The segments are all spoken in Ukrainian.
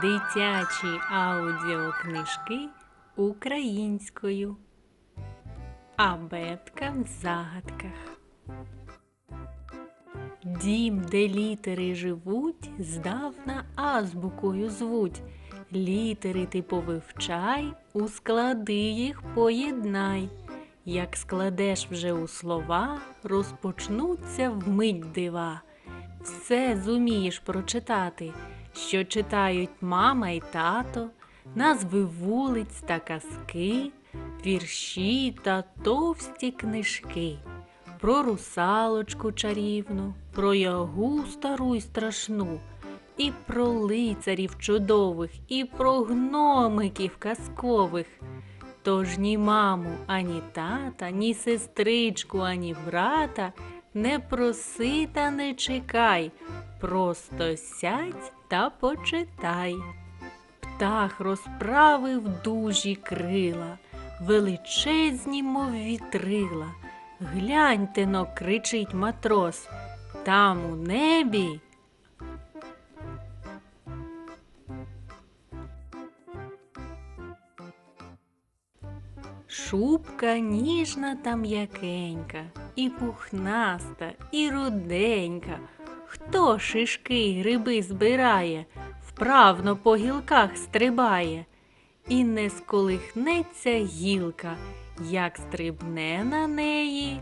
Дитячі аудіокнижки українською. Абетка в загадках. Дім, де літери живуть, здавна азбукою звуть. Літери ти повивчай, у склади їх поєднай. Як складеш вже у слова, розпочнуться вмить дива. Все зумієш прочитати, що читають мама й тато, назви вулиць та казки, вірші та товсті книжки. Про русалочку чарівну, про ягу стару й страшну, і про лицарів чудових, і про гномиків казкових. Тож ні маму, ані тата, ні сестричку, ані брата не проси та не чекай, просто сядь та почитай. Птах розправив дужі крила, величезні, мов вітрила. Гляньте но, кричить матрос, там у небі. Шубка ніжна та м'якенька, і пухнаста, і руденька. Хто шишки гриби збирає, вправно по гілках стрибає, і не сколихнеться гілка, як стрибне на неї.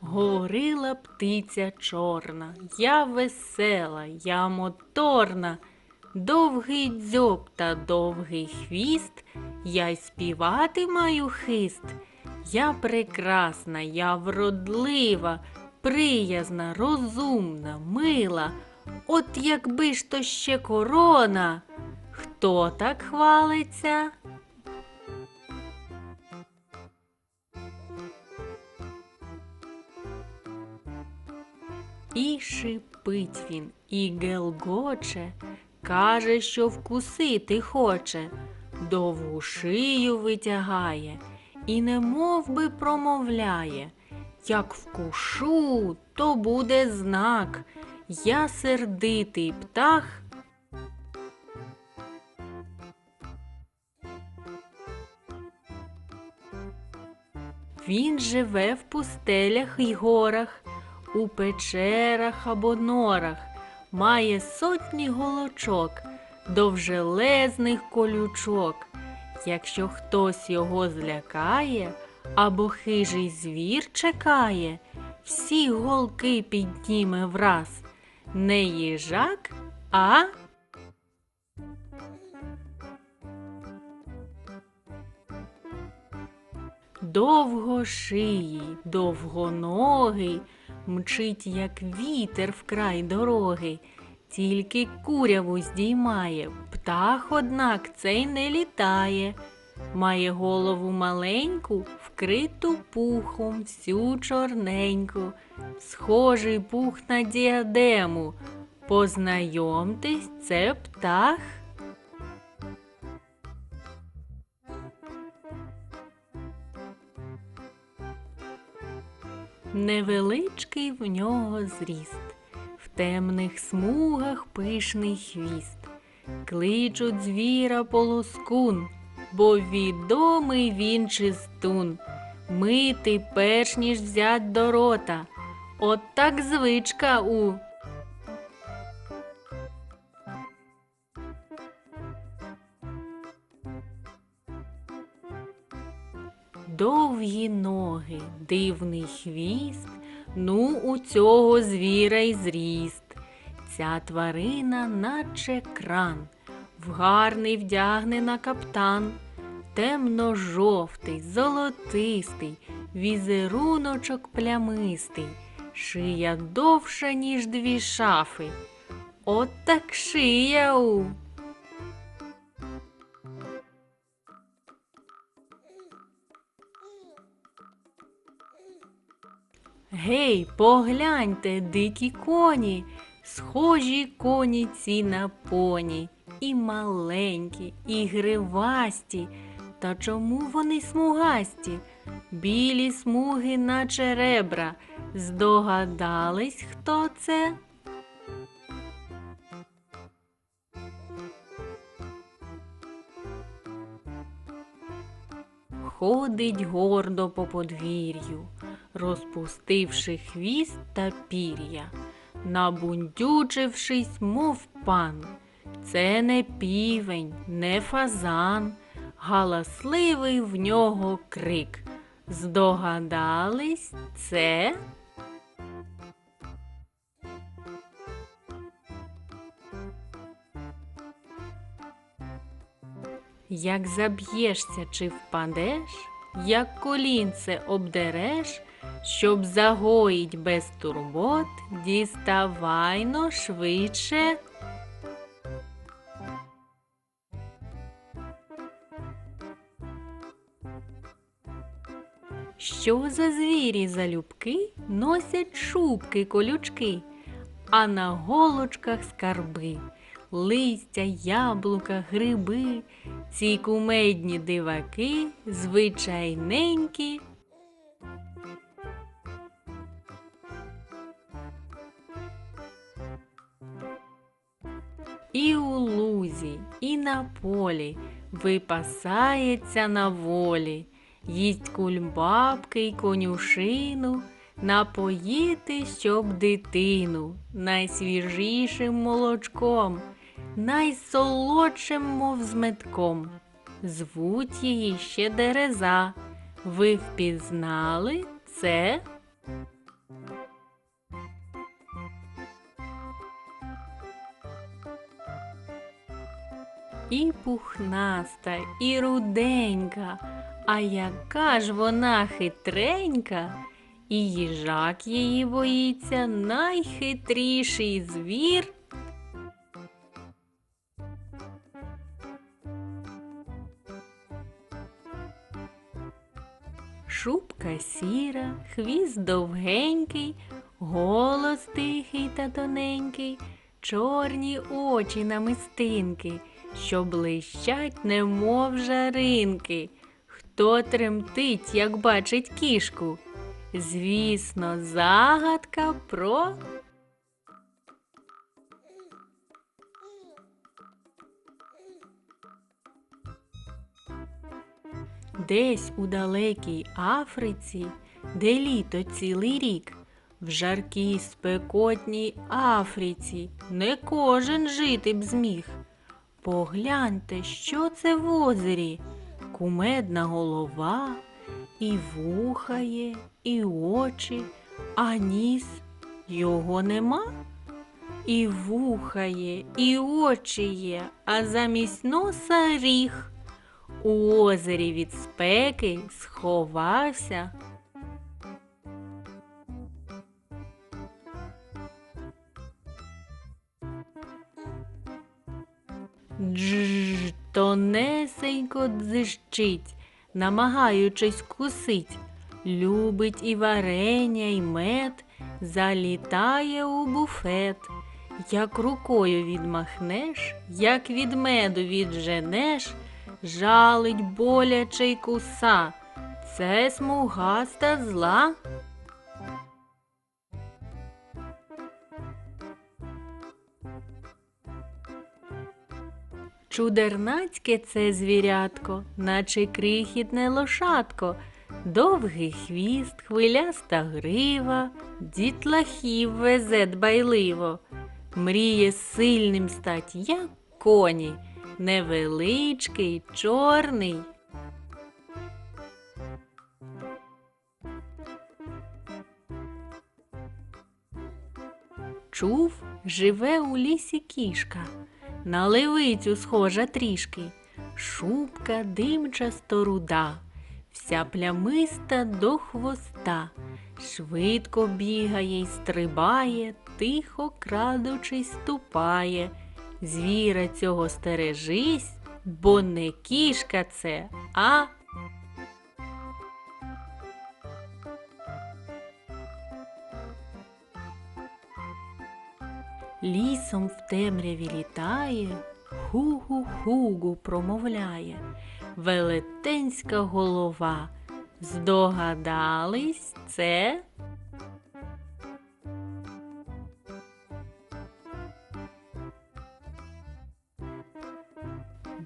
Говорила птиця чорна, я весела, я моторна, довгий дзьоб та довгий хвіст, я й співати маю хист. Я прекрасна, я вродлива, приязна, розумна, мила. От якби ж то ще корона. Хто так хвалиться? І шипить він, і гелгоче, каже, що вкусити хоче, довгу шию витягає, і не мов би промовляє. Як вкушу, то буде знак. Я сердитий птах. Він живе в пустелях й горах, у печерах або норах, має сотні голочок, довжелезних колючок. Якщо хтось його злякає або хижий звір чекає, всі голки підніме враз. Не їжак, а довго шиї, довгоногий, мчить, як вітер в край дороги, тільки куряву здіймає, птах, однак, цей не літає. Має голову маленьку, вкриту пухом, всю чорненьку, схожий пух на діадему. Познайомтесь, це птах. Невеличкий в нього зріст, в темних смугах пишний хвіст. Кличуть звіра полоскун, бо відомий він чистун. Мити перш ніж взять до рота. От так звичка у. Довгі ноги, дивний хвіст, ну у цього звіра й зріст. Ця тварина, наче кран, в гарний вдягнена каптан, темно-жовтий, золотистий, візеруночок плямистий, шия довша, ніж дві шафи. От так шия у. Гей, погляньте, дикі коні, схожі коні ці на поні, і маленькі, і гривасті. Та чому вони смугасті? Білі смуги, наче ребра, Здогадались, хто це? Ходить гордо по подвір'ю, розпустивши хвіст та пір'я, набундючившись, мов пан. Це не півень, не фазан, галасливий в нього крик. Здогадались, це? Як заб'єшся чи впадеш, як колінце обдереш, щоб загоїть без турбот, діставайно швидше. Що за звірі залюбки носять шубки колючки, а на голочках скарби, листя, яблука, гриби, ці кумедні диваки, звичайненькі. І у лузі, і на полі випасається на волі, їсть кульбабки й конюшину, напоїти, щоб дитину, найсвіжішим молочком, найсолодшим, мов з метком. Звуть її ще дереза. Ви впізнали це? І пухнаста, і руденька, а яка ж вона хитренька, і їжак її боїться найхитріший звір. Шубка сіра, хвіст довгенький, голос тихий та тоненький, чорні очі намистинки, що блищать, немов жаринки. Хто тремтить, як бачить кішку? Звісно, загадка про. Десь у далекій Африці, де літо цілий рік, в жаркій спекотній Африці не кожен жити б зміг. Погляньте, що це в озері, кумедна голова, і вуха є, і очі, а ніс його нема. І вуха є, і очі є, а замість носа ріг. У озері від спеки сховався. Тонесенько дзищить, намагаючись кусить, любить і варення, і мед, залітає у буфет. Як рукою відмахнеш, як від меду відженеш, жалить боляче й куса. Це смугаста зла. Чудернацьке це звірятко, наче крихітне лошадко, довгий хвіст, хвиляста грива, дітлахів везе дбайливо, мріє сильним стать, як коні, невеличкий, чорний. Чув, живе у лісі кішка, на левицю схожа трішки, шубка димчасто руда, вся плямиста до хвоста, швидко бігає й стрибає, тихо крадучись ступає. Звіра цього стережись, бо не кішка це, а лісом в темряві літає, хугу хугу промовляє велетенська голова. Здогадались це?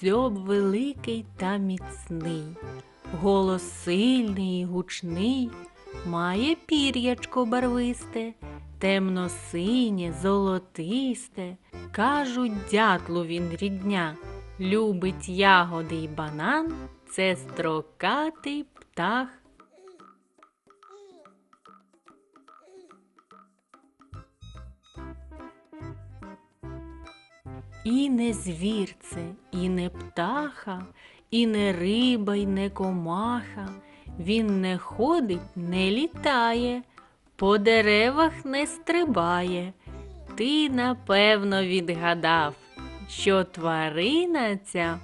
Дзьоб великий та міцний, голос сильний і гучний, має пір'ячко барвисте темно-синє, золотисте. Кажуть, дятлу він рідня, любить ягоди й банан, це строкатий птах. І не звір це, і не птаха, і не риба, і не комаха. Він не ходить, не літає, по деревах не стрибає. Ти напевно відгадав, що тварина ця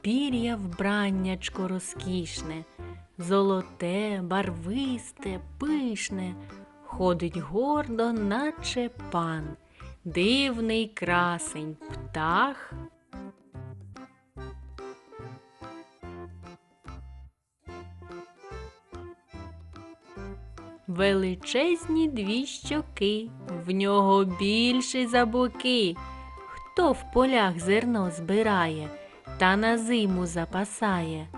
пір'я вбраннячко розкішне, золоте, барвисте, пишне, ходить гордо, наче пан, дивний красень птах. Величезні дві щоки, в нього більші за боки. Хто в полях зерно збирає та на зиму запасає?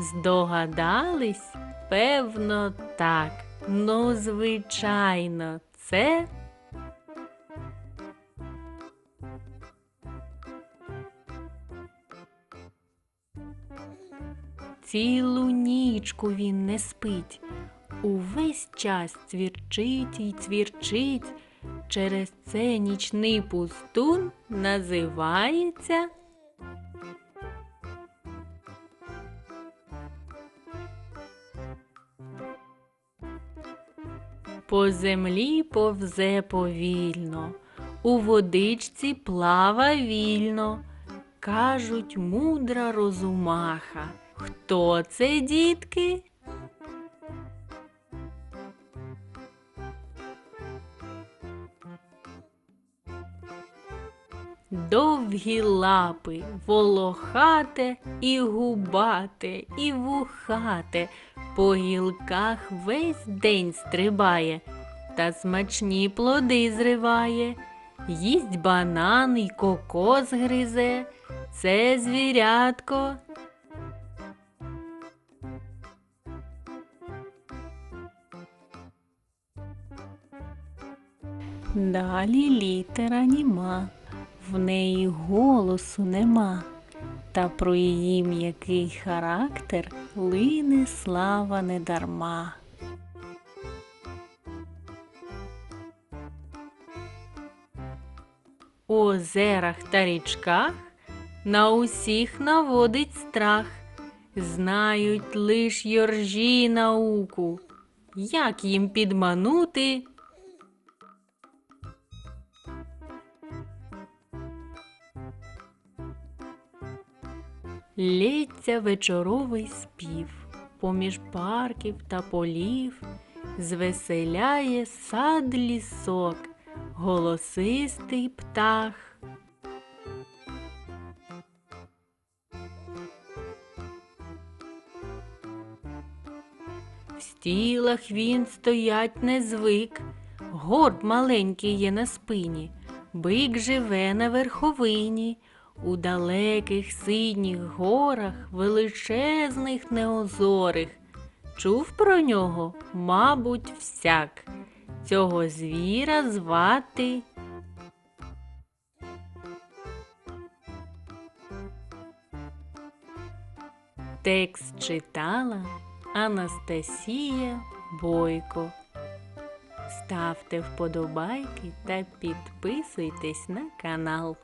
Здогадались? Певно, так. Ну, звичайно, це. Цілу нічку він не спить, увесь час цвірчить й цвірчить. Через це нічний пустун називається. По землі повзе повільно, у водичці плава вільно. Кажуть, мудра розумаха. Хто це, дітки? Довгі лапи, волохате і губате, і вухате, по гілках весь день стрибає, та смачні плоди зриває, їсть банан й кокос гризе, це звірятко. Далі літера німа, в неї голосу нема, та про її м'який характер лине слава недарма. У озерах та річках на усіх наводить страх, знають лиш йоржі науку, як їм підманути. Лється вечоровий спів поміж парків та полів, звеселяє сад лісок, голосистий птах. В стілах він стоять не звик, горб маленький є на спині, бик живе на верховині. У далеких синіх горах, величезних неозорих. Чув про нього, мабуть, всяк. Цього звіра звати. Текст читала Анастасія Бойко. Ставте вподобайки та підписуйтесь на канал.